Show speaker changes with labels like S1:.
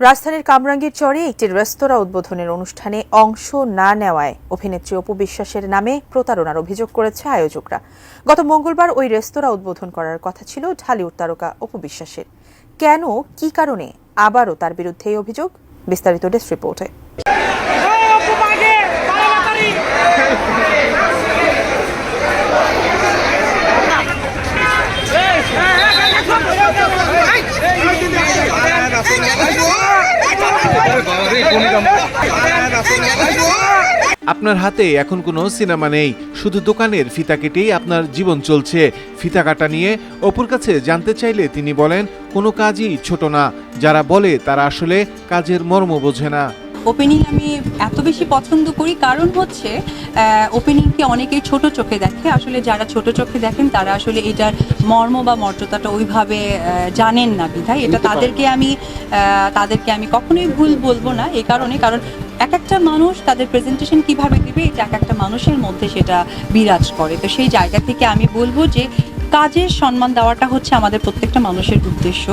S1: রাজধানীর কামরাঙ্গীর চরে একটি রেস্তোরাঁ উদ্বোধনের অনুষ্ঠানে অংশ না নেওয়ায় অভিনেত্রী অপু বিশ্বাসের নামে প্রতারণার অভিযোগ করেছে আয়োজকরা গত মঙ্গলবার ওই রেস্তোরাঁ উদ্বোধন করার কথা ছিল ঢালিউড তারকা অপু বিশ্বাসের কেন কি কারণে আবারও তার বিরুদ্ধে এই অভিযোগ বিস্তারিত ডেস্ক রিপোর্টে
S2: আপনার হাতে এখন কোনো সিনেমা নেই। শুধু দোকানের ফিতা কেটেই আপনার জীবন চলছে। ফিতা কাটা নিয়ে অপুর কাছে জানতে চাইলে তিনি বলেন, কোনো কাজই ছোট না। যারা বলে তারা আসলে কাজের মর্ম বোঝে না।
S3: ওপেনিং আমি এত বেশি পছন্দ করি কারণ হচ্ছে ওপেনিংকে অনেকেই ছোট চোখে দেখে। আসলে যারা ছোট চোখে দেখেন তারা আসলে এটার মর্ম বা মর্যাদাটা ওইভাবে জানেন না বিধায়। এটা তাদেরকে আমি তাদেরকে আমি কখনোই ভুল বলব না এই কারণে। কারণ এক একটা মানুষ তাদের প্রেজেন্টেশন কীভাবে দিবে এটা এক একটা মানুষের মধ্যে সেটা বিরাজ করে। তো সেই জায়গা থেকে আমি বলব যে কাজের সম্মান দেওয়াটা হচ্ছে আমাদের প্রত্যেকটা মানুষের উদ্দেশ্য।